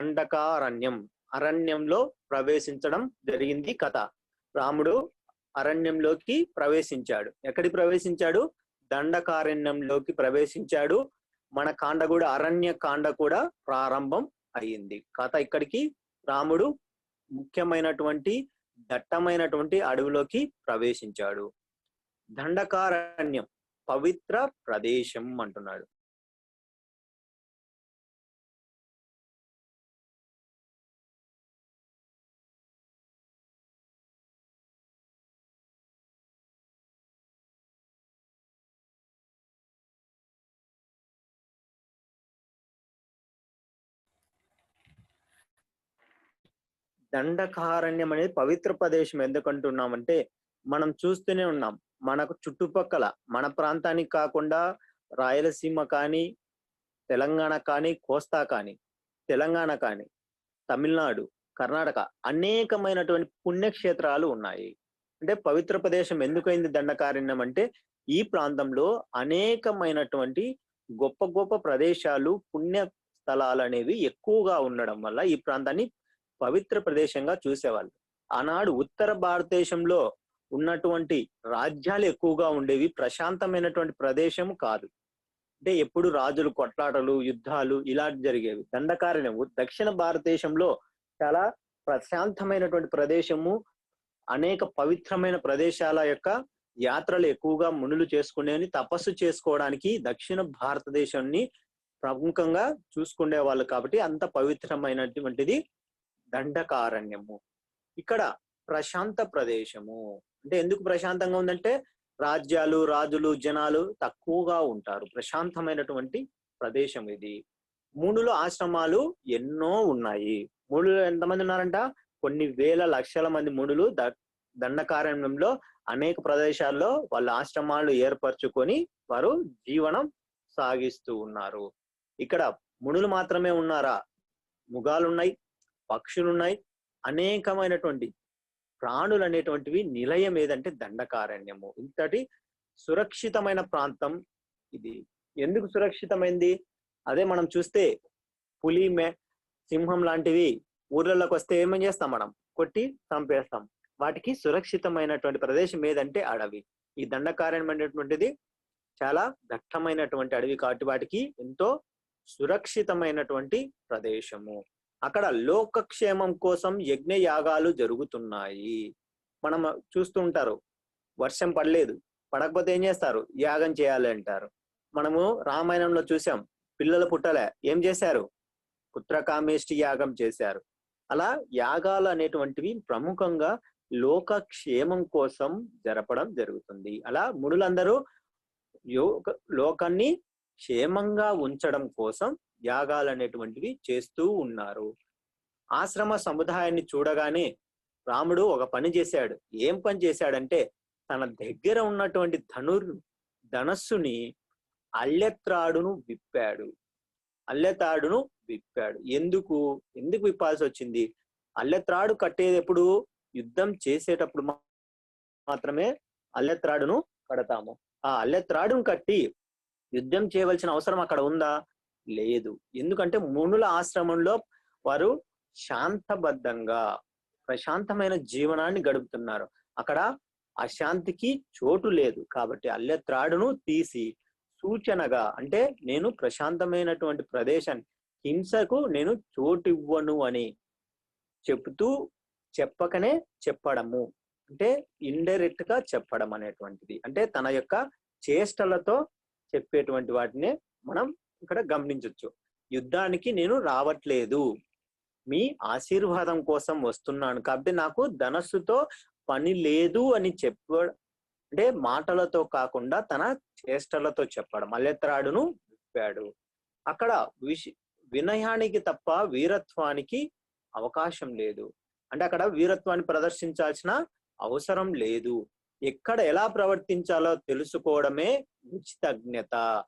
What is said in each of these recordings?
దండకారణ్యం. అరణ్యంలో ప్రవేశించడం జరిగింది కథ. రాముడు అరణ్యంలోకి ప్రవేశించాడు. ఎక్కడికి ప్రవేశించాడు? దండకారణ్యంలోకి ప్రవేశించాడు. మన కాండ కూడా అరణ్య కాండ కూడా ప్రారంభం అయ్యింది. కథ ఇక్కడికి రాముడు ముఖ్యమైనటువంటి దట్టమైనటువంటి అడవిలోకి ప్రవేశించాడు. దండకారణ్యం పవిత్ర ప్రదేశం అంటున్నాడు. దండకారణ్యం అనేది పవిత్ర ప్రదేశం ఎందుకంటున్నామంటే మనం చూస్తూనే ఉన్నాం. మనకు చుట్టుపక్కల మన ప్రాంతానికి కాకుండా రాయలసీమ కానీ తెలంగాణ కానీ కోస్తా కానీ తెలంగాణ కానీ తమిళనాడు కర్ణాటక అనేకమైనటువంటి పుణ్యక్షేత్రాలు ఉన్నాయి. అంటే పవిత్ర ప్రదేశం ఎందుకైంది దండకారణ్యం అంటే ఈ ప్రాంతంలో అనేకమైనటువంటి గొప్ప గొప్ప ప్రదేశాలు పుణ్య స్థలాలు అనేవి ఎక్కువగా ఉండడం వల్ల ఈ ప్రాంతాన్ని పవిత్ర ప్రదేశంగా చూసేవాళ్ళు. ఆనాడు ఉత్తర భారతదేశంలో ఉన్నటువంటి రాజ్యాలు ఎక్కువగా ఉండేవి. ప్రశాంతమైనటువంటి ప్రదేశము కాదు. అంటే ఎప్పుడు రాజులు కొట్లాటలు యుద్ధాలు ఇలాంటి జరిగేవి. దండకారణ్యం దక్షిణ భారతదేశంలో చాలా ప్రశాంతమైనటువంటి ప్రదేశము. అనేక పవిత్రమైన ప్రదేశాల యొక్క యాత్రలు ఎక్కువగా మునులు చేసుకునేవి. తపస్సు చేసుకోవడానికి దక్షిణ భారతదేశాన్ని ప్రముఖంగా చూసుకునే వాళ్ళు కాబట్టి అంత పవిత్రమైనటువంటిది దండకారణ్యము. ఇక్కడ ప్రశాంత ప్రదేశము. అంటే ఎందుకు ప్రశాంతంగా ఉందంటే రాజ్యాలు రాజులు జనాలు తక్కువగా ఉంటారు. ప్రశాంతమైనటువంటి ప్రదేశం ఇది. మూడులో ఆశ్రమాలు ఎన్నో ఉన్నాయి. మూడులో ఎంతమంది ఉన్నారంట? కొన్ని వేల లక్షల మంది మునులు ద దండకారణ్యంలో అనేక ప్రదేశాల్లో వాళ్ళ ఆశ్రమాలు ఏర్పరచుకొని వారు జీవనం సాగిస్తూ ఉన్నారు. ఇక్కడ మునులు మాత్రమే ఉన్నారా? ముగాలు పక్షులున్నాయి. పక్షులు ఉన్నాయి అనేకమైనటువంటి ప్రాణులు అనేటువంటివి నిలయం ఏదంటే దండకారణ్యము. ఇంతటి సురక్షితమైన ప్రాంతం ఇది. ఎందుకు సురక్షితమైంది? అదే మనం చూస్తే పులి మే సింహం లాంటివి ఊర్లలోకి వస్తే ఏమేం చేస్తాం మనం? కొట్టి చంపేస్తాం. వాటికి సురక్షితమైనటువంటి ప్రదేశం ఏదంటే అడవి. ఈ దండకారణ్యం అనేటువంటిది చాలా దట్టమైనటువంటి అడవి కాబట్టి వాటికి ఎంతో సురక్షితమైనటువంటి ప్రదేశము. అక్కడ లోకక్షేమం కోసం యజ్ఞ యాగాలు జరుగుతున్నాయి. మనం చూస్తుంటారు వర్షం పడలేదు పడకపోతే ఏం చేస్తారు? యాగం చేయాలి అంటారు. మనము రామాయణంలో చూసాం పిల్లలు పుట్టలే ఏం చేశారు? పుత్రకామేష్టి యాగం చేశారు. అలా యాగాలు అనేటువంటివి ప్రముఖంగా లోకక్షేమం కోసం జరపడం జరుగుతుంది. అలా ముడులందరూ యోగ లోకాన్ని క్షేమంగా ఉంచడం కోసం యాగాలు అనేటువంటివి చేస్తూ ఉన్నారు. ఆశ్రమ సముదాయాన్ని చూడగానే రాముడు ఒక పని చేశాడు. ఏం పని చేశాడంటే తన దగ్గర ఉన్నటువంటి ధనుర్ ధనస్సుని అల్లెత్రాడును విప్పాడు. అల్లెత్రాడును విప్పాడు. ఎందుకు? ఎందుకు విప్పాల్సి వచ్చింది? అల్లెత్రాడు కట్టేది ఎప్పుడు? యుద్ధం చేసేటప్పుడు మాత్రమే అల్లెత్రాడును కడతాము. ఆ అల్లెత్రాడును కట్టి యుద్ధం చేయవలసిన అవసరం అక్కడ ఉందా? లేదు. ఎందుకంటే మునుల ఆశ్రమంలో వారు శాంతబద్ధంగా ప్రశాంతమైన జీవనాన్ని గడుపుతున్నారు. అక్కడ అశాంతికి చోటు లేదు. కాబట్టి అల్లెత్రాడును తీసి సూచనగా అంటే నేను ప్రశాంతమైనటువంటి ప్రదేశాన్ని హింసకు నేను చోటు ఇవ్వను అని చెబుతూ చెప్పకనే చెప్పడము. అంటే ఇండైరెక్ట్గా చెప్పడం అనేటువంటిది. అంటే తన యొక్క చేష్టలతో చెప్పేటువంటి వాటినే మనం ఇక్కడ గమనించవచ్చు యుద్ధానికి నేను రావట్లేదు. మీ ఆశీర్వాదం కోసం వస్తున్నాను. కాబట్టి నాకు ధనస్సుతో పని లేదు అని చెప్ప అంటే మాటలతో కాకుండా తన చేష్టలతో చెప్పడం. మల్లెత్రాడును విప్పాడు. అక్కడ విష వినయానికి తప్ప వీరత్వానికి అవకాశం లేదు. అంటే అక్కడ వీరత్వాన్ని ప్రదర్శించాల్సిన అవసరం లేదు. ఎక్కడ ఎలా ప్రవర్తించాలో తెలుసుకోవడమే ఉచితజ్ఞత.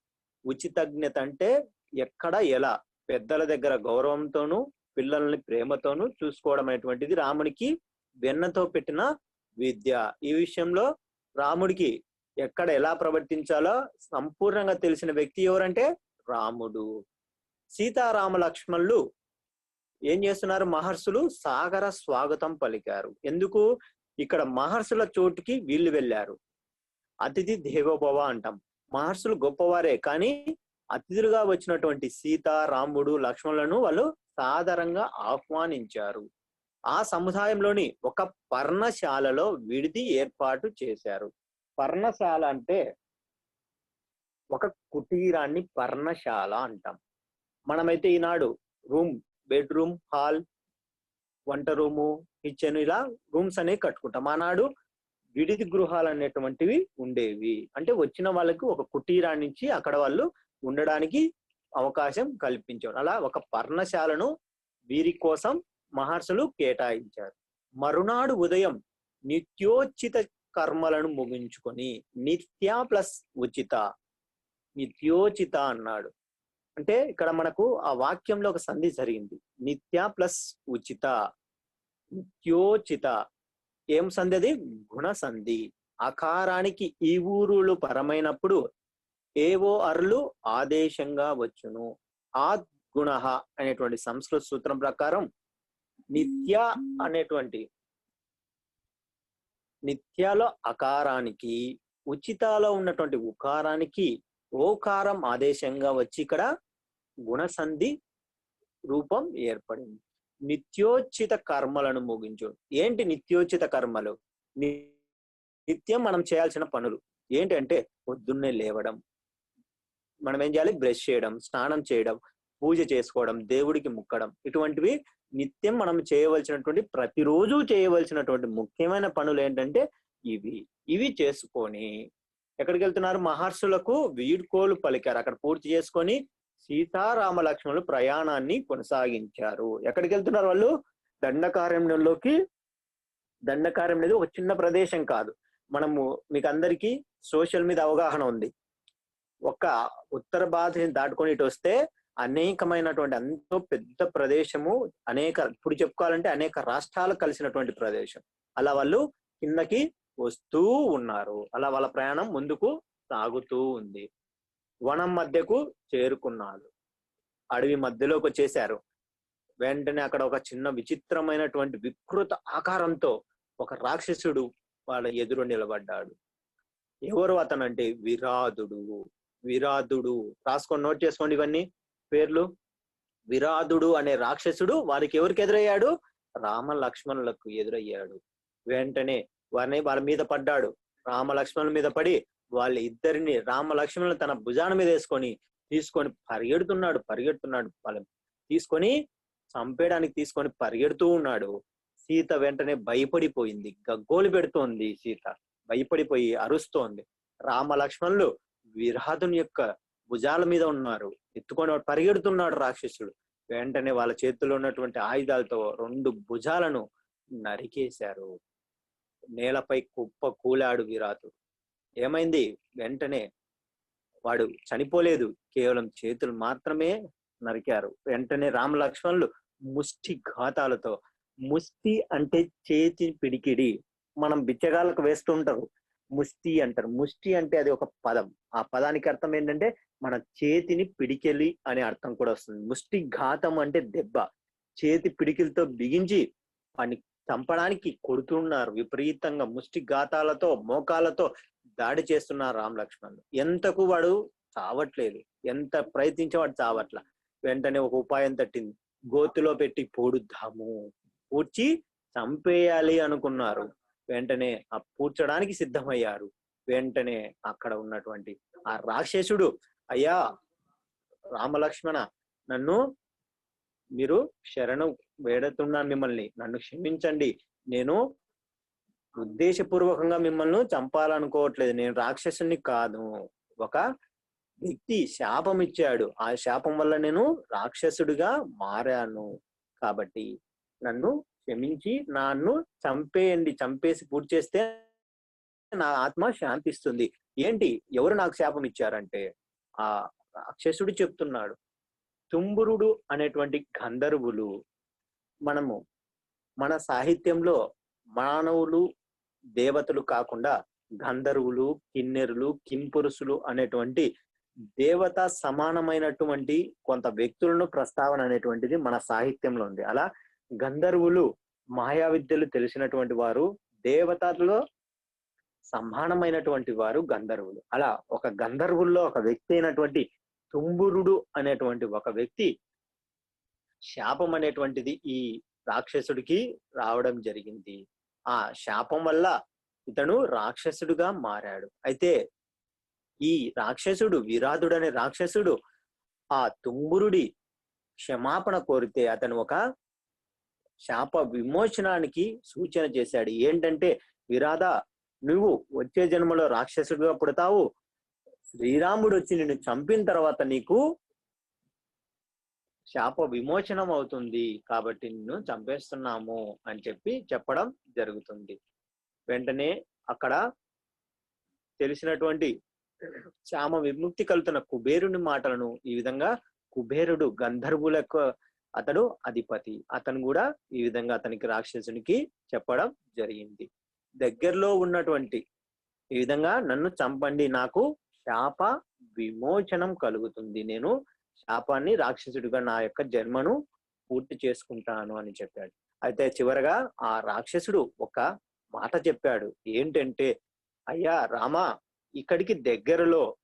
ఉచితజ్ఞత అంటే ఎక్కడ ఎలా? పెద్దల దగ్గర గౌరవంతోనూ పిల్లల్ని ప్రేమతోనూ చూసుకోవడం అనేటువంటిది రామునికి వెన్నతో పెట్టిన విద్య. ఈ విషయంలో రాముడికి ఎక్కడ ఎలా ప్రవర్తించాలో సంపూర్ణంగా తెలిసిన వ్యక్తి ఎవరంటే రాముడు. సీతారామ లక్ష్మణులు ఏం చేస్తున్నారు? మహర్షులు సాగర స్వాగతం పలికారు. ఎందుకు? ఇక్కడ మహర్షుల చోటుకి వీళ్ళు వెళ్ళారు. అతిథి దేవోభవ అంటాం. మహర్షులు గొప్పవారే కానీ అతిథులుగా వచ్చినటువంటి సీత రాముడు లక్ష్మణులను వాళ్ళు సాధారణంగా ఆహ్వానించారు. ఆ సముదాయంలోని ఒక పర్ణశాలలో విడిది ఏర్పాటు చేశారు. పర్ణశాల అంటే ఒక కుటీరాన్ని పర్ణశాల అంటాం. మనమైతే ఈనాడు రూమ్ బెడ్రూమ్ హాల్ వంట రూము కిచెన్ ఇలా రూమ్స్ అనేవి కట్టుకుంటాం. ఆనాడు విడిది గృహాలు అనేటువంటివి ఉండేవి. అంటే వచ్చిన వాళ్ళకి ఒక కుటీరాన్ని ఇచ్చి అక్కడ వాళ్ళు ఉండడానికి అవకాశం కల్పించారు అలా ఒక పర్ణశాలను వీరి కోసం మహర్షులు కేటాయించారు. మరునాడు ఉదయం నిత్యోచిత కర్మలను ముగించుకొని నిత్య ప్లస్ ఉచిత. నిత్యోచిత అన్నాడు. అంటే ఇక్కడ మనకు ఆ వాక్యంలో ఒక సంధి జరిగింది. నిత్య ప్లస్ ఉచిత. నిత్యోచిత ఏం సంధి అది? గుణ సంధి. అకారానికి ఈ ఊరులు పరమైనప్పుడు ఏవో అర్లు ఆదేశంగా వచ్చును. ఆ గుణ అనేటువంటి సంస్కృత సూత్రం ప్రకారం నిత్య అనేటువంటి నిత్యాలో అకారానికి ఉచితాలో ఉన్నటువంటి ఉకారానికి ఓకారం ఆదేశంగా వచ్చి ఇక్కడ గుణసంధి రూపం ఏర్పడింది. నిత్యోచిత కర్మలను ముగించు. ఏంటి నిత్యోచిత కర్మలు? నిత్యం మనం చేయాల్సిన పనులు. ఏంటంటే పొద్దున్నే లేవడం. మనం ఏం చేయాలి? బ్రష్ చేయడం స్నానం చేయడం పూజ చేసుకోవడం దేవుడికి ముక్కడం. ఇటువంటివి నిత్యం మనం చేయవలసినటువంటి ప్రతిరోజు చేయవలసినటువంటి ముఖ్యమైన పనులు ఏంటంటే ఇవి. ఇవి చేసుకొని ఎక్కడికి వెళ్తున్నారు? మహర్షులకు వీడ్కోలు పలికారు. అక్కడ పూర్తి చేసుకొని సీతారామ లక్ష్మణులు ప్రయాణాన్ని కొనసాగించారు. ఎక్కడికి వెళ్తున్నారు వాళ్ళు? దండకారణ్యంలోకి. దండకారం అనేది ఒక చిన్న ప్రదేశం కాదు. మనము మీకు అందరికీ సోషల్ మీద అవగాహన ఉంది. ఒక ఉత్తర భారతదేశం దాటుకొని ఇటు వస్తే అనేకమైనటువంటి అంతో పెద్ద ప్రదేశము అనేక ఇప్పుడు చెప్పుకోవాలంటే అనేక రాష్ట్రాలు కలిసినటువంటి ప్రదేశం. అలా వాళ్ళు కిందకి వస్తూ ఉన్నారు. అలా వాళ్ళ ప్రయాణం ముందుకు సాగుతూ ఉంది. వనం మధ్యకు చేరుకున్నాడు. అడవి మధ్యలోకి వచ్చేశారు. వెంటనే అక్కడ ఒక చిన్న విచిత్రమైనటువంటి వికృత ఆకారంతో ఒక రాక్షసుడు వాళ్ళ ఎదురు నిలబడ్డాడు. ఎవరు అతనంటే? విరాధుడు విరాధుడు రాసుకొని నోట్ చేసుకోండి ఇవన్నీ. పేర్లు. విరాధుడు అనే రాక్షసుడు వారికి ఎవరికి ఎదురయ్యాడు? రామ లక్ష్మణులకు ఎదురయ్యాడు. వెంటనే వారిని వారి మీద పడ్డాడు. రామ లక్ష్మణుల మీద పడి వాళ్ళ ఇద్దరిని రామ లక్ష్మణులు తన భుజాన మీద వేసుకొని తీసుకొని పరిగెడుతున్నాడు పరిగెడుతున్నాడు. వాళ్ళని తీసుకొని చంపేయడానికి తీసుకొని పరిగెడుతూ ఉన్నాడు. సీత వెంటనే భయపడిపోయింది. గగ్గోలు పెడుతోంది సీత. భయపడిపోయి అరుస్తోంది. రామ లక్ష్మణులు విరాధుని యొక్క భుజాల మీద ఉన్నారు. ఎత్తుకొని పరిగెడుతున్నాడు రాక్షసుడు. వెంటనే వాళ్ళ చేతిలో ఉన్నటువంటి ఆయుధాలతో రెండు భుజాలను నరికేశారు. నేలపై కుప్ప కూలాడు విరాతుడు ఏమైంది? వెంటనే వాడు చనిపోలేదు. కేవలం చేతులు మాత్రమే నరికారు. వెంటనే రామ లక్ష్మణులు ముష్టి ఘాతాలతో ముష్టి అంటే చేతి పిడికిడి మనం బిచ్చగాళ్ళకు వేస్తుంటారు ముష్టి అంటారు. ముష్టి అంటే అది ఒక పదం. ఆ పదానికి అర్థం ఏంటంటే మన చేతిని పిడికెలి అనే అర్థం కూడా వస్తుంది. ముష్టి ఘాతం అంటే దెబ్బ. చేతి పిడికిలతో బిగించి వాడిని చంపడానికి కొడుతున్నారు. విపరీతంగా ముష్టి ఘాతాలతో మోకాలతో దాడి చేస్తున్నారు రామ్ లక్ష్మణులు ఎంతకు వాడు చావట్లేదు. ఎంత ప్రయత్నించే వాడు చావట్ల. వెంటనే ఒక ఉపాయం తట్టింది. గోతులో పెట్టి పూడుద్దాము. పూడ్చి చంపేయాలి అనుకున్నారు. వెంటనే ఆ పూడ్చడానికి సిద్ధమయ్యారు. వెంటనే అక్కడ ఉన్నటువంటి ఆ రాక్షసుడు అయ్యా రామలక్ష్మణ నన్ను మీరు శరణు వేడుతున్నాను మిమ్మల్ని. నన్ను క్షమించండి. నేను ఉద్దేశపూర్వకంగా మిమ్మల్ని చంపాలనుకోవట్లేదు. నేను రాక్షసుని కాదు. ఒక వ్యక్తి శాపం ఇచ్చాడు. ఆ శాపం వల్ల నేను రాక్షసుడిగా మారాను. కాబట్టి నన్ను క్షమించి నన్ను చంపేయండి. చంపేసి పూర్తి చేస్తే నా ఆత్మ శాంతిస్తుంది. ఏంటి? ఎవరు నాకు శాపం ఇచ్చారంటే ఆ రాక్షసుడు చెప్తున్నాడు. తుంబురుడు అనేటువంటి గంధర్వులు మనము మన సాహిత్యంలో మానవులు దేవతలు కాకుండా గంధర్వులు కిన్నెరులు కింపురుషులు అనేటువంటి దేవత సమానమైనటువంటి కొంత వ్యక్తులను ప్రస్తావన అనేటువంటిది మన సాహిత్యంలో ఉంది. అలా గంధర్వులు మాయా విద్యలు తెలిసినటువంటి వారు దేవతలో సమానమైనటువంటి వారు గంధర్వులు. అలా ఒక గంధర్వుల్లో ఒక వ్యక్తి అయినటువంటి తుంబురుడు అనేటువంటి ఒక వ్యక్తి శాపం అనేటువంటిది ఈ రాక్షసుడికి రావడం జరిగింది. ఆ శాపం వల్ల ఇతను రాక్షసుడుగా మారాడు. అయితే ఈ రాక్షసుడు విరాధుడు అనే రాక్షసుడు ఆ తుంబురుడి క్షమాపణ కోరితే అతను ఒక శాప విమోచనానికి సూచన చేశాడు. ఏంటంటే విరాధ నువ్వు వచ్చే జన్మలో రాక్షసుడిగా పుడతావు. శ్రీరాముడు వచ్చి నిన్ను చంపిన తర్వాత నీకు శాప విమోచనం అవుతుంది కాబట్టి నిన్ను చంపేస్తున్నాము అని చెప్పి చెప్పడం జరుగుతుంది. వెంటనే అక్కడ తెలిసినటువంటి శామ విముక్తి కలుతున్న కుబేరుని మాటలను ఈ విధంగా కుబేరుడు గంధర్వులకు అతడు అధిపతి. అతను కూడా ఈ విధంగా అతనికి రాక్షసునికి చెప్పడం జరిగింది. దగ్గరలో ఉన్నటువంటి ఈ విధంగా నన్ను చంపండి నాకు శాప విమోచనం కలుగుతుంది. నేను శాపాన్ని రాక్షసుడిగా నా యొక్క జన్మను పూర్తి చేసుకుంటాను అని చెప్పాడు. అయితే చివరగా ఆ రాక్షసుడు ఒక మాట చెప్పాడు. ఏంటంటే అయ్యా రామా ఇక్కడికి దగ్గరలో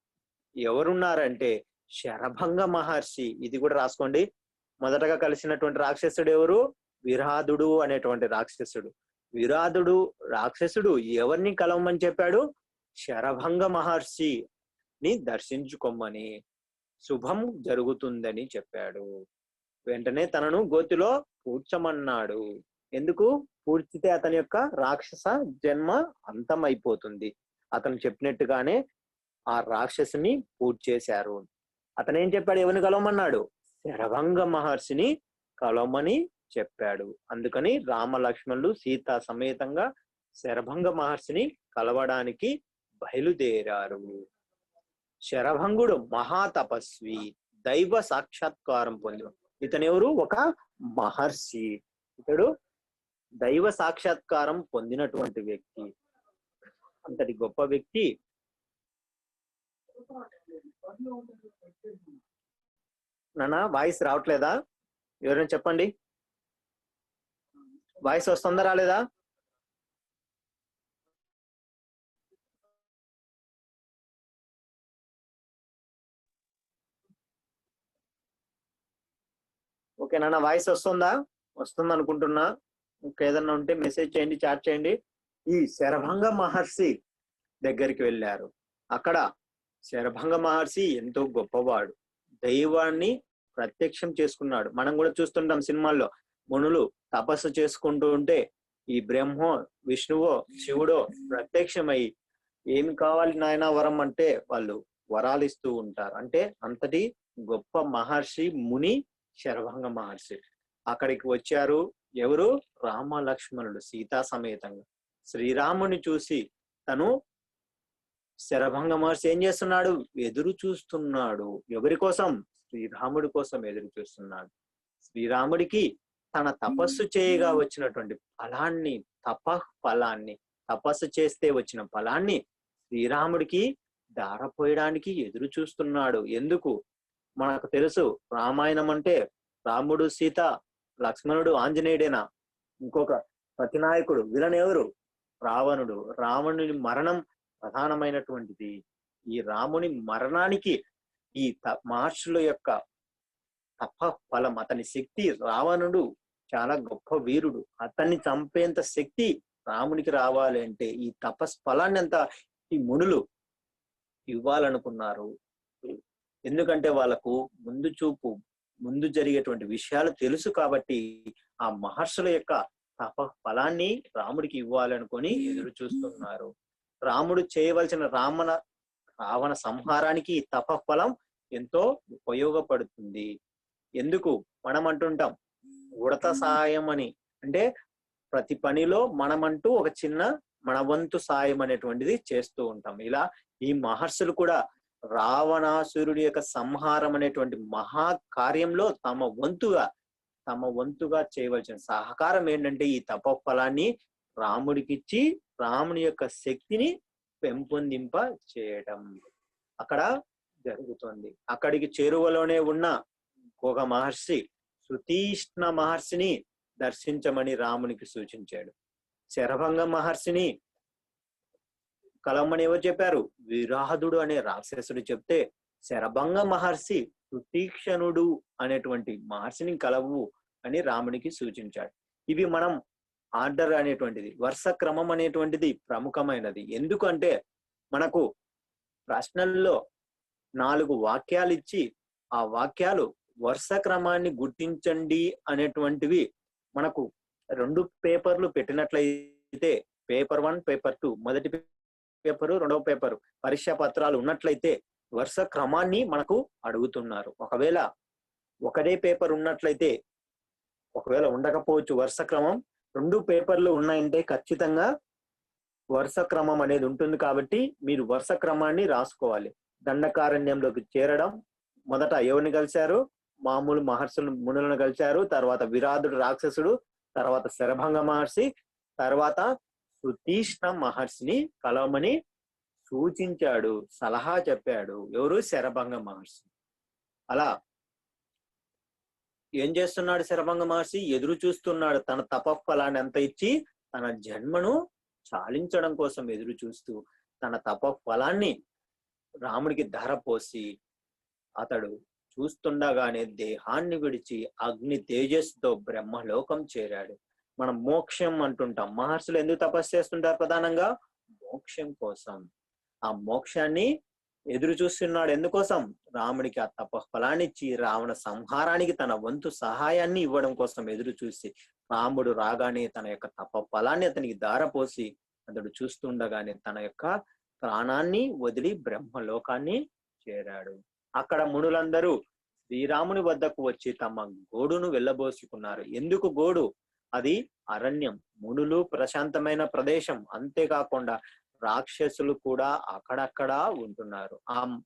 ఎవరున్నారంటే శరభంగ మహర్షి. ఇది కూడా రాసుకోండి. మొదటగా కలిసినటువంటి రాక్షసుడు ఎవరు? విరాధుడు అనేటువంటి రాక్షసుడు. విరాధుడు రాక్షసుడు ఎవరిని కలవమని చెప్పాడు? శరభంగ మహర్షి ని దర్శించుకోమని శుభం జరుగుతుందని చెప్పాడు. వెంటనే తనను గోతిలో పూడ్చమన్నాడు. ఎందుకు? పూడ్చితే అతని యొక్క రాక్షస జన్మ అంతమైపోతుంది. అతను చెప్పినట్టుగానే ఆ రాక్షసుని పూర్తి చేశారు అతను ఏం చెప్పాడు? ఎవరిని కలవమన్నాడు? శరభంగ మహర్షిని కలవమని చెప్పాడు. అందుకని రామ లక్ష్మణులు సీత సమేతంగా శరభంగ మహర్షిని కలవడానికి బయలుదేరారు. శరభంగుడు మహాతపస్వి దైవ సాక్షాత్కారం పొంది ఇతను ఎవరు ఒక మహర్షి. ఇతడు దైవ సాక్షాత్కారం పొందినటువంటి వ్యక్తి. అంతటి గొప్ప వ్యక్తి. నానా వాయిస్ రావట్లేదా? ఎవరైనా చెప్పండి. వాయిస్ వస్తుందా రాలేదా? ఓకే నాన్న వాయిస్ వస్తుందా? వస్తుంది అనుకుంటున్నా ఏదన్నా ఉంటే మెసేజ్ చేయండి చాట్ చేయండి. ఈ శరభంగ మహర్షి దగ్గరికి వెళ్ళారు. అక్కడ శరభంగ మహర్షి ఎంతో గొప్పవాడు. దైవాన్ని ప్రత్యక్షం చేసుకున్నాడు. మనం కూడా చూస్తుంటాం సినిమాల్లో మునులు తపస్సు చేసుకుంటూ ఉంటే ఈ బ్రహ్మో విష్ణువో శివుడో ప్రత్యక్షమై ఏమి కావాలి నాయన వరం అంటే వాళ్ళు వరాలు ఇస్తూ ఉంటారు. అంటే అంతటి గొప్ప మహర్షి ముని శరభంగ మహర్షి. అక్కడికి వచ్చారు ఎవరు? రామ లక్ష్మణుడు సీతా సమేతంగా. శ్రీరాముని చూసి తను శరభంగ మహర్షి ఏం చేస్తున్నాడు? ఎదురు చూస్తున్నాడు. ఎవరి కోసం? శ్రీరాముడి కోసం ఎదురు చూస్తున్నాడు. శ్రీరాముడికి తన తపస్సు చేయగా వచ్చినటువంటి ఫలాన్ని తప ఫలాన్ని తపస్సు చేస్తే వచ్చిన ఫలాన్ని శ్రీరాముడికి దారపోయడానికి ఎదురు చూస్తున్నాడు. ఎందుకు? మనకు తెలుసు. రామాయణం అంటే రాముడు సీత లక్ష్మణుడు ఆంజనేయుడేనా ఇంకొక ప్రతినాయకుడు విలన్ ఎవరు రావణుడు. రావణుని మరణం ప్రధానమైనటువంటిది. ఈ రాముని మరణానికి ఈ త- మహర్షుల యొక్క తప ఫలం అతని శక్తి రావణుడు చాలా గొప్ప వీరుడు. అతన్ని చంపేంత శక్తి రామునికి రావాలి అంటే ఈ తపస్ఫలాన్ని అంత ఈ మునులు ఇవ్వాలనుకున్నారు. ఎందుకంటే వాళ్ళకు ముందు చూపు ముందు జరిగేటువంటి విషయాలు తెలుసు కాబట్టి ఆ మహర్షుల యొక్క తప ఫలాన్ని రాముడికి ఇవ్వాలనుకొని ఎదురు చూస్తున్నారు. రాముడు చేయవలసిన రామణ రావణ సంహారానికి ఈ తప ఫలం ఎంతో ఉపయోగపడుతుంది. ఎందుకు? మనం అంటుంటాం ఉడత సాయం అని అంటే ప్రతి పనిలో మనమంటూ ఒక చిన్న మన వంతు సాయం అనేటువంటిది చేస్తూ ఉంటాం. ఇలా ఈ మహర్షులు కూడా రావణాసురుడి యొక్క సంహారం అనేటువంటి మహా కార్యంలో తమ వంతుగా తమ వంతుగా చేయవలసిన సహకారం ఏంటంటే ఈ తప ఫలాన్ని రాముడికిచ్చి రాముని యొక్క శక్తిని పెంపొందింప చేయడం అక్కడ జరుగుతుంది. అక్కడికి చేరువలోనే ఉన్న ఒక మహర్షి సుతీష్ణ మహర్షిని దర్శించమని రామునికి సూచించాడు. శరభంగ మహర్షిని కలమ్మని ఎవరు చెప్పారు? విరాహదుడు అనే రాక్షసుడు చెప్తే శరభంగ మహర్షి సుతీక్షణుడు అనేటువంటి మహర్షిని కలవు అని రామునికి సూచించాడు. ఇవి మనం ఆర్డర్ అనేటువంటిది వరుస క్రమం అనేటువంటిది ప్రముఖమైనది. ఎందుకంటే మనకు ప్రశ్నల్లో నాలుగు వాక్యాలు ఇచ్చి ఆ వాక్యాలు వరుస క్రమాన్ని గుర్తించండి అనేటువంటివి మనకు రెండు పేపర్లు పెట్టినట్లయితే పేపర్ వన్ పేపర్ టూ మొదటి పేపరు రెండవ పేపరు పరీక్షా పత్రాలు ఉన్నట్లయితే వరుస క్రమాన్ని మనకు అడుగుతున్నారు. ఒకవేళ ఒకటే పేపర్ ఉన్నట్లయితే ఒకవేళ ఉండకపోవచ్చు వరుస క్రమం. రెండు పేపర్లు ఉన్నాయంటే ఖచ్చితంగా వరుస క్రమం అనేది ఉంటుంది కాబట్టి మీరు వరుస క్రమాన్ని రాసుకోవాలి. దండకారణ్యంలోకి చేరడం. మొదట ఎవరిని కలిశారు? మామూలు మహర్షులు మునులను కలిశారు. తర్వాత విరాధుడు రాక్షసుడు తర్వాత శరభంగ మహర్షి తర్వాత సుతీష్ణ మహర్షిని కలవమని సూచించాడు సలహా చెప్పాడు. ఎవరు? శరభంగ మహర్షి. అలా ఏం చేస్తున్నాడు శరభంగ మహర్షి? ఎదురు చూస్తున్నాడు. తన తపఫలాన్ని ఎంత ఇచ్చి తన జన్మను చాలించడం కోసం ఎదురు చూస్తూ తన తపఫలాన్ని రాముడికి ధర పోసి అతడు చూస్తుండగానే దేహాన్ని విడిచి అగ్ని తేజస్సుతో బ్రహ్మలోకం చేరాడు. మనం మోక్షం అంటుంటాం. మహర్షులు ఎందుకు తపస్సు చేస్తుంటారు ప్రధానంగా? మోక్షం కోసం. ఆ మోక్షాన్ని ఎదురు చూస్తున్నాడు ఎందుకోసం? రాముడికి ఆ తప ఫలాన్నిచ్చి రావణ సంహారానికి తన వంతు సహాయాన్ని ఇవ్వడం కోసం ఎదురు చూసి రాముడు రాగానే తన యొక్క తప ఫలాన్ని అతనికి దారపోసి అతడు చూస్తుండగానే తన యొక్క ప్రాణాన్ని వదిలి బ్రహ్మలోకాన్ని చేరాడు. అక్కడ మునులందరూ శ్రీరాముని వద్దకు వచ్చి తమ గోడును వెళ్ళబోసుకున్నారు. ఎందుకు గోడు? అది అరణ్యం మునులు ప్రశాంతమైన ప్రదేశం. అంతేకాకుండా రాక్షసులు కూడా అక్కడక్కడ ఉంటున్నారు. ఆ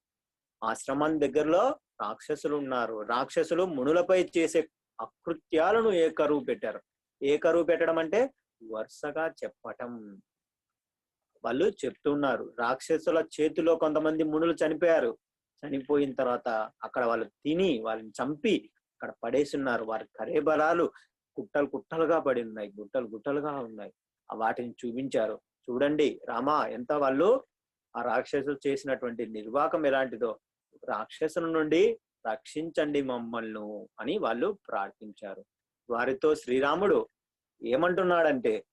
ఆశ్రమం దగ్గరలో రాక్షసులు ఉన్నారు. రాక్షసులు మునులపై చేసే అకృత్యాలను ఏకరువు పెట్టారు. ఏకరువు పెట్టడం అంటే వరుసగా చెప్పటం. వాళ్ళు చెప్తున్నారు రాక్షసుల చేతిలో కొంతమంది మునులు చనిపోయారు. చనిపోయిన తర్వాత అక్కడ వాళ్ళు తిని వాళ్ళని చంపి అక్కడ పడేసి ఉన్నారు వారి కరేబరాలు కుట్టలు కుట్టలుగా పడి ఉన్నాయి గుట్టలు గుట్టలుగా ఉన్నాయి. ఆ వాటిని చూపించారు. చూడండి రామా ఎంత వాళ్ళు ఆ రాక్షసులు చేసినటువంటి నిర్వాకం ఎలాంటిదో. రాక్షసుల నుండి రక్షించండి మమ్మల్ని అని వాళ్ళు ప్రార్థించారు. వారితో శ్రీరాముడు ఏమంటున్నాడంటే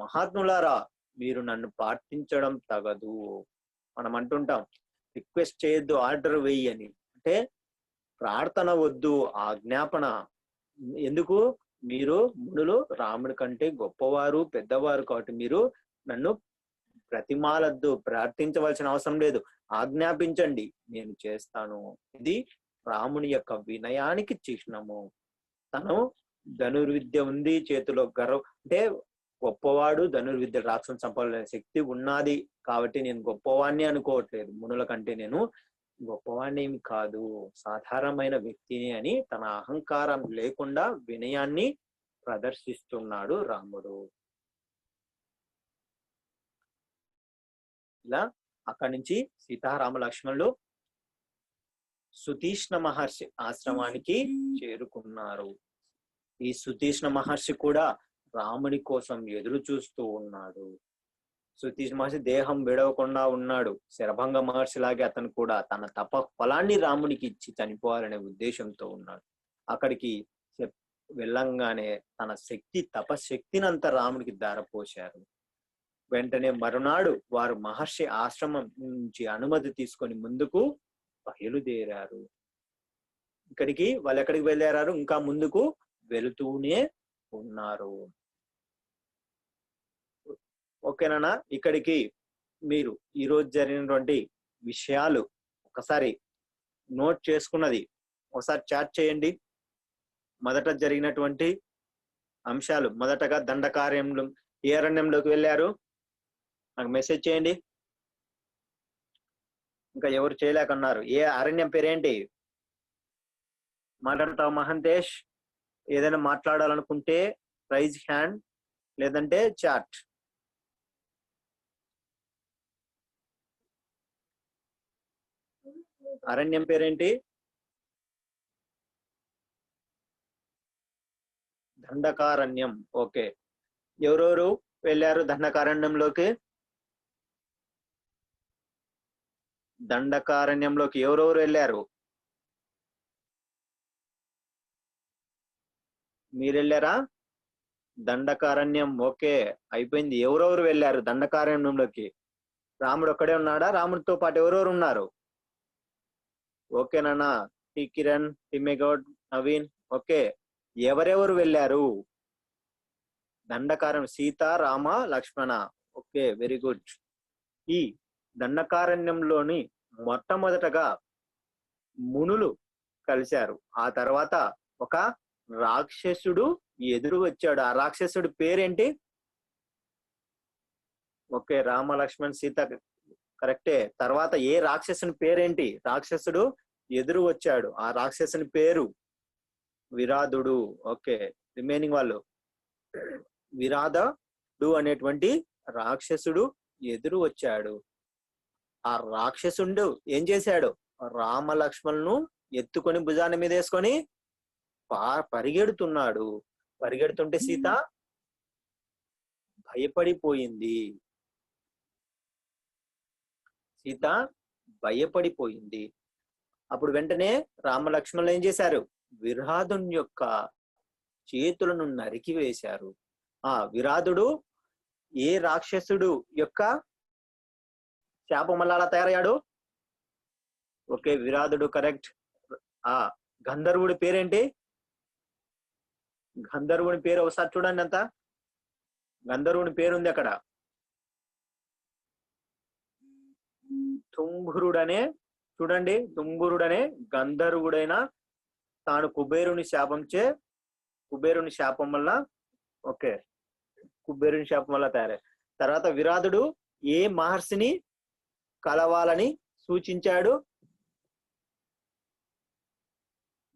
మహాత్ములారా మీరు నన్ను ప్రార్థించడం తగదు. మనం అంటుంటాం రిక్వెస్ట్ చేయొద్దు ఆర్డర్ వెయ్యి అని. అంటే ప్రార్థన వద్దు ఆజ్ఞాపన. ఎందుకు? మీరు మునులు రాముడి కంటే గొప్పవారు పెద్దవారు కాబట్టి మీరు నన్ను ప్రతిమాలద్దు ప్రార్థించవలసిన అవసరం లేదు. ఆజ్ఞాపించండి. నేను చేస్తాను. ఇది రాముని యొక్క వినయానికి చిహ్నము. తను ధనుర్విద్య ఉంది చేతిలో గర్వ అంటే గొప్పవాడు ధనుర్విద్య రాక్షసం చంపాలనే శక్తి ఉన్నది కాబట్టి నేను గొప్పవాణ్ణి అనుకోవట్లేదు. మునుల కంటే నేను గొప్పవాణ్ణి ఏమి కాదు. సాధారణమైన వ్యక్తిని అని తన అహంకారం లేకుండా వినయాన్ని ప్రదర్శిస్తున్నాడు రాముడు. ఇలా అక్కడి నుంచి సీతారామ లక్ష్మణులు సుతీష్ణ మహర్షి ఆశ్రమానికి చేరుకున్నారు. ఈ సుతీష్ణ మహర్షి కూడా రాముడి కోసం ఎదురు చూస్తూ ఉన్నాడు. సుతీష్ మహర్షి దేహం విడవకుండా ఉన్నాడు. శరభంగ మహర్షి లాగే అతను కూడా తన తప ఫలాన్ని రాముడికి ఇచ్చి చనిపోవాలనే ఉద్దేశంతో ఉన్నాడు. అక్కడికి వెళ్ళంగానే తన శక్తి తపశక్తినంతా రాముడికి దారపోశారు వెంటనే మరునాడు వారు మహర్షి ఆశ్రమం నుంచి అనుమతి తీసుకొని ముందుకు బయలుదేరారు. ఇక్కడికి వాళ్ళు ఎక్కడికి వెళ్ళారు ఇంకా ముందుకు వెళుతూనే ఉన్నారు. ఓకేనా ఇక్కడికి మీరు ఈరోజు జరిగినటువంటి విషయాలు ఒకసారి నోట్ చేసుకున్నది ఒకసారి చాట్ చేయండి. మొదట జరిగినటువంటి అంశాలు మొదటగా దండకార్యంలో ఏ అరణ్యంలోకి వెళ్ళారు. నాకు మెసేజ్ చేయండి. ఇంకా ఎవరు చేయలేకన్నారు. ఏ అరణ్యం పేరేంటి? మాట్లాడతావు మహంతేష్? ఏదైనా మాట్లాడాలనుకుంటే రైజ్ హ్యాండ్ లేదంటే చాట్. అరణ్యం పేరేంటి? దండకారణ్యం. ఓకే. ఎవరెవరు వెళ్ళారు దండకారణ్యంలోకి? దండకారణ్యంలోకి ఎవరెవరు వెళ్ళారు? మీరు వెళ్ళారా? దండకారణ్యం. ఓకే. అయిపోయింది. ఎవరెవరు వెళ్ళారు దండకారణ్యంలోకి? రాముడు ఒక్కడే ఉన్నాడా? రాముడితో పాటు ఎవరెవరు ఉన్నారు? ఓకేనా టి కిరణ్ తిమ్మెగౌడ్ నవీన్. ఓకే. ఎవరెవరు వెళ్ళారు? Dandakaranya Sita Rama Lakshmana. Okay very good. ఈ దండకారణ్యంలోని మొట్టమొదటగా మునులు కలిశారు. ఆ తర్వాత ఒక రాక్షసుడు ఎదురు వచ్చాడు. ఆ రాక్షసుడి పేరేంటి? ఓకే రామ లక్ష్మణ్ సీత. కరెక్టే. తర్వాత ఏ రాక్షసుని పేరేంటి? రాక్షసుడు ఎదురు వచ్చాడు. ఆ రాక్షసుని పేరు విరాధుడు. ఓకే. రిమైనింగ్ వాళ్ళు. విరాధుడు అనేటువంటి రాక్షసుడు ఎదురు వచ్చాడు. ఆ రాక్షసుడు ఏం చేశాడు? రామ లక్ష్మణును ఎత్తుకొని భుజాన్ని మీద వేసుకొని పా- పరిగెడుతున్నాడు. పరిగెడుతుంటే సీత భయపడిపోయింది. సీత భయపడిపోయింది. అప్పుడు వెంటనే రామలక్ష్మణులు ఏం చేశారు? విరాధుని యొక్క చేతులను నరికి వేశారు. ఆ విరాధుడు ఏ రాక్షసుడు యొక్క శాపం తయారయ్యాడు? ఓకే విరాధుడు కరెక్ట్. ఆ గంధర్వుడి పేరేంటి? గంధర్వుని పేరు ఒకసారి చూడండి అంత. గంధర్వుని పేరు ఉంది అక్కడ. తుంగురుడనే చూడండి తుంగురుడనే గంధర్వుడైన తాను కుబేరుని శాపంచే కుబేరుని శాపం వల్ల ఓకే కుబేరుని శాపం వల్ల తయారై తర్వాత విరాధుడు ఏ మహర్షిని కలవాలని సూచించాడు?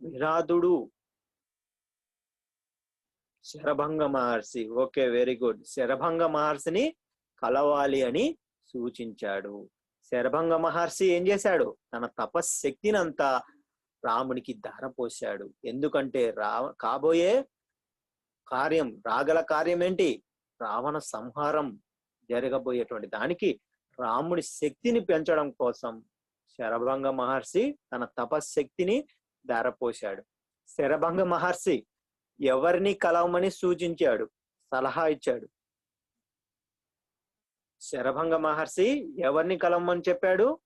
విరాధుడు. Sharabhanga Maharshi okay very good Sharabhanga మహర్షిని కలవాలి అని సూచించాడు. శరభంగ మహర్షి ఏం చేశాడు? తన తపశ్శక్తిని అంతా రామునికి ధారపోశాడు ఎందుకంటే రా కాబోయే కార్యం రాగల కార్యం ఏంటి రావణ సంహారం జరగబోయేటువంటి దానికి రాముడి శక్తిని పెంచడం కోసం శరభంగ మహర్షి తన తపశ్శక్తిని ధారపోశాడు శరభంగ మహర్షి ఎవరిని కలవమని సూచించాడు? సలహా ఇచ్చాడు. శరభంగ మహర్షి ఎవరిని కలవమని చెప్పాడు?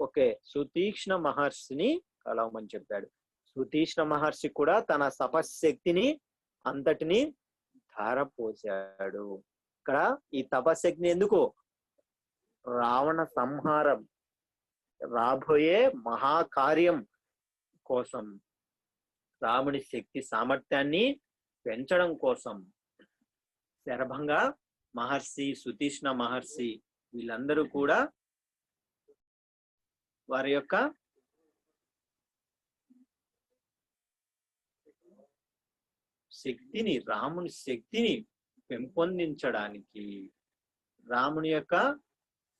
ఓకే సుతీక్ష్ణ మహర్షిని కలవమని చెప్పాడు. సుతీక్ష్ణ మహర్షి కూడా తన తపశ్శక్తిని అంతటిని ధారపోశాడు. ఇక్కడ ఈ తపశ్శక్తిని ఎందుకు? రావణ సంహారం రాబోయే మహాకార్యం కోసం రాముని శక్తి సామర్థ్యాన్ని పెంచడం కోసం. శరభంగా మహర్షి సుతీష్ణ మహర్షి వీళ్ళందరూ కూడా వారి యొక్క శక్తిని రాముని శక్తిని పెంపొందించడానికి రాముని యొక్క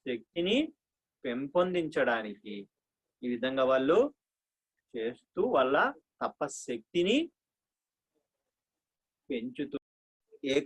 శక్తిని పెంపొందించడానికి ఈ విధంగా వాళ్ళు చేస్తూ వాళ్ళ తపశక్తిని పెంచుతూ ఏ